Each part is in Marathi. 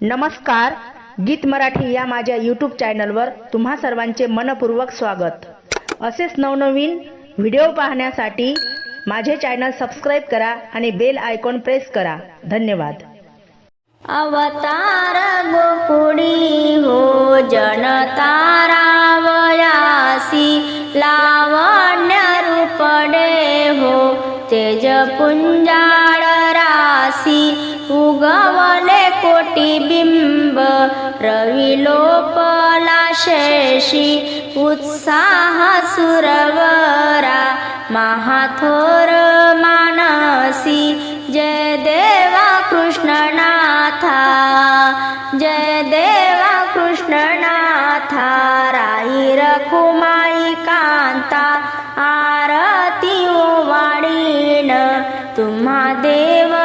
नमस्कार गीत मराठी या माझ्या यूट्यूब चॅनलवर तुम्हा सर्वांचे मनपूर्वक स्वागत. असेच नवनवीन व्हिडिओ पाहण्यासाठी माझे चॅनल सबस्क्राईब करा आणि बेल आयकॉन प्रेस करा. धन्यवाद. अवतार गोकुडी हो जनतारावयासी लावण्य रूपडे हो तेज पुंजाळ रासी उगवले कोटी बिंब रवी शेषी उत्साह सुरवरा महाथोर मानसी जय देवा कृष्णनाथा जय देवा कृष्णनाथा राई रखुमाई कांता आरती ओवाळीन तुम्हा देवा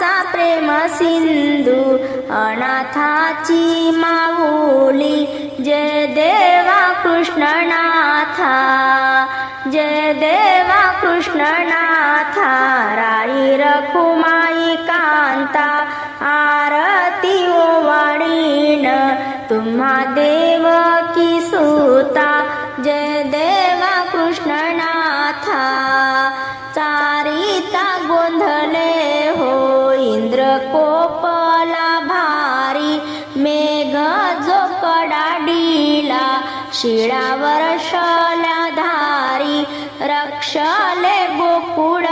सुखाचा प्रेम सिंधू अनाथाची माऊली. जय देवा कृष्णनाथा जय देवा कृष्णनाथा. राई रखुमाई कांता आरती ओवाडीन तुम्हा देव की सुता जय देवा कृष्णनाथा. चारिता गोंधले इंद्र कोपला भारी मेघ जो कडाडीला शिळावर शल्या धारी रक्षले गोकुळ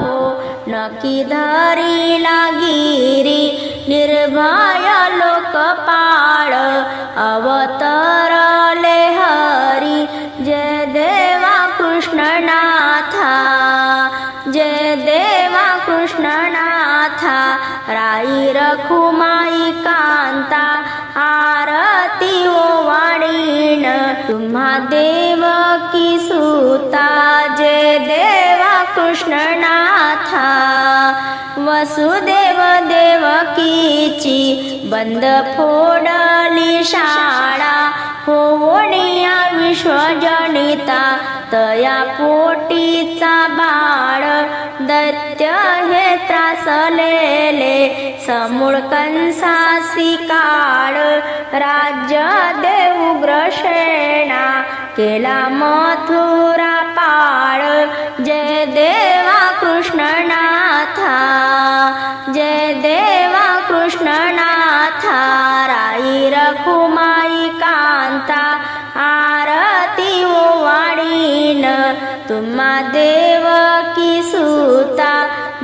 हो नकी धरी लागिरी निर्भय लोकपाळ अवतर माथा राई रखुमाई कांता। आरती ओवाळीन तुम्हा देव की सुता। जय देवा कृष्णनाथा। वसुदेव देवकीची बंद फोडली शाळा। होवणिया विश्वजनिता। तया पोटीचा बाळ। दैत्य हे समूळ कंसासी काळ राज्य देव केला मथुरा पाळ. जय देवा कृष्णनाथा जय देवा कृष्णनाथा राई रखुमाई कांता आरती ओवाळीन तुम्हा देव की सुता.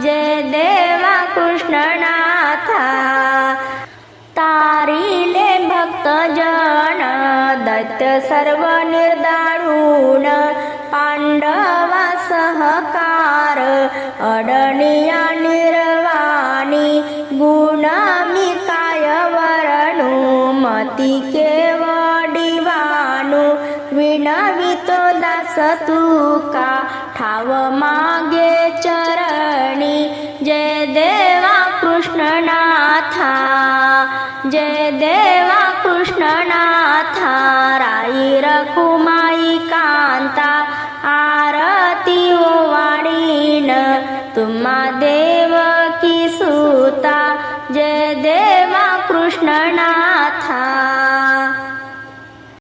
जय देवा कृष्णनाथा। तारिले भक्तजन दैत्य सर्व निर्दारुण पांडवा सहकार अडनिया निर्वाणी गुण मी काय वरणू मती केवडिवाणू विनवितो दास तुका ठाव मागे चर देवा की सूता